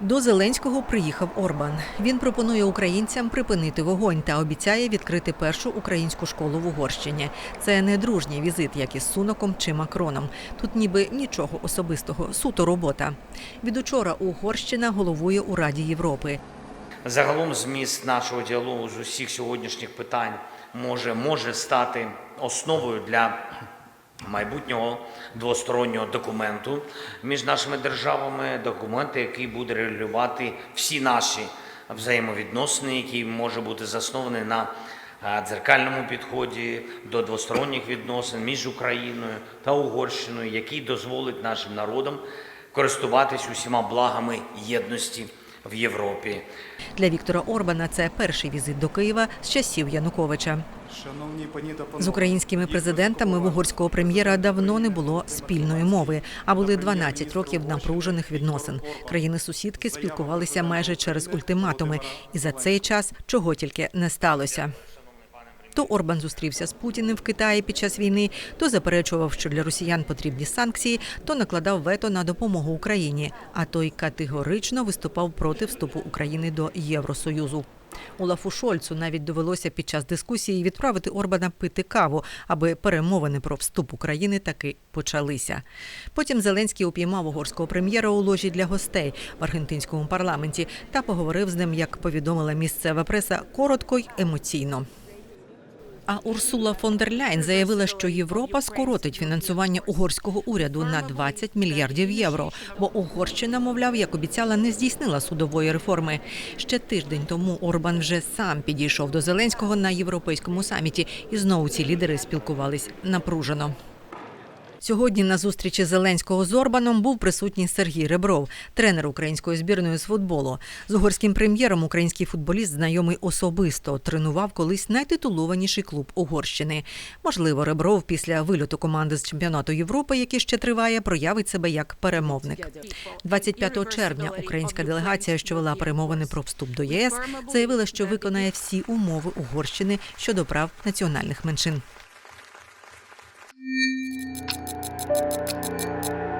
До Зеленського приїхав Орбан. Він пропонує українцям припинити вогонь та обіцяє відкрити першу українську школу в Угорщині. Це не дружній візит, як із Суноком чи Макроном. Тут ніби нічого особистого, суто робота. Від учора Угорщина головує у Раді Європи. Загалом зміст нашого діалогу з усіх сьогоднішніх питань може, може стати основою для майбутнього двостороннього документу між нашими державами, документу, який буде регулювати всі наші взаємовідносини, який може бути заснований на е, дзеркальному підході до двосторонніх відносин між Україною та Угорщиною, який дозволить нашим народам користуватись усіма благами єдності в Європі. Для Віктора Орбана це перший візит до Києва з часів Януковича. Шановні пані та панове, З українськими президентами в угорського прем'єра давно не було спільної мови, а були 12 років напружених відносин. Країни-сусідки спілкувалися майже через ультиматуми, і за цей час чого тільки не сталося. То Орбан зустрівся з Путіним в Китаї під час війни, то заперечував, що для росіян потрібні санкції, то накладав вето на допомогу Україні. А той категорично виступав проти вступу України до Євросоюзу. Олафу Шольцу навіть довелося під час дискусії відправити Орбана пити каву, аби перемовини про вступ України таки почалися. Потім Зеленський упіймав угорського прем'єра у ложі для гостей в аргентинському парламенті та поговорив з ним, як повідомила місцева преса, коротко й емоційно. А Урсула фон дер Ляйн заявила, що Європа скоротить фінансування угорського уряду на 20 мільярдів євро. Бо Угорщина, мовляв, як обіцяла, не здійснила судової реформи. Ще тиждень тому Орбан вже сам підійшов до Зеленського на європейському саміті, і знову ці лідери спілкувались напружено. Сьогодні на зустрічі Зеленського з Орбаном був присутній Сергій Ребров, тренер української збірної з футболу. З угорським прем'єром український футболіст знайомий особисто тренував колись найтитулованіший клуб Угорщини. Можливо, Ребров після вильоту команди з чемпіонату Європи, який ще триває, проявить себе як перемовник. 25 червня українська делегація, що вела перемовини про вступ до ЄС, заявила, що виконає всі умови Угорщини щодо прав національних меншин. Thank you.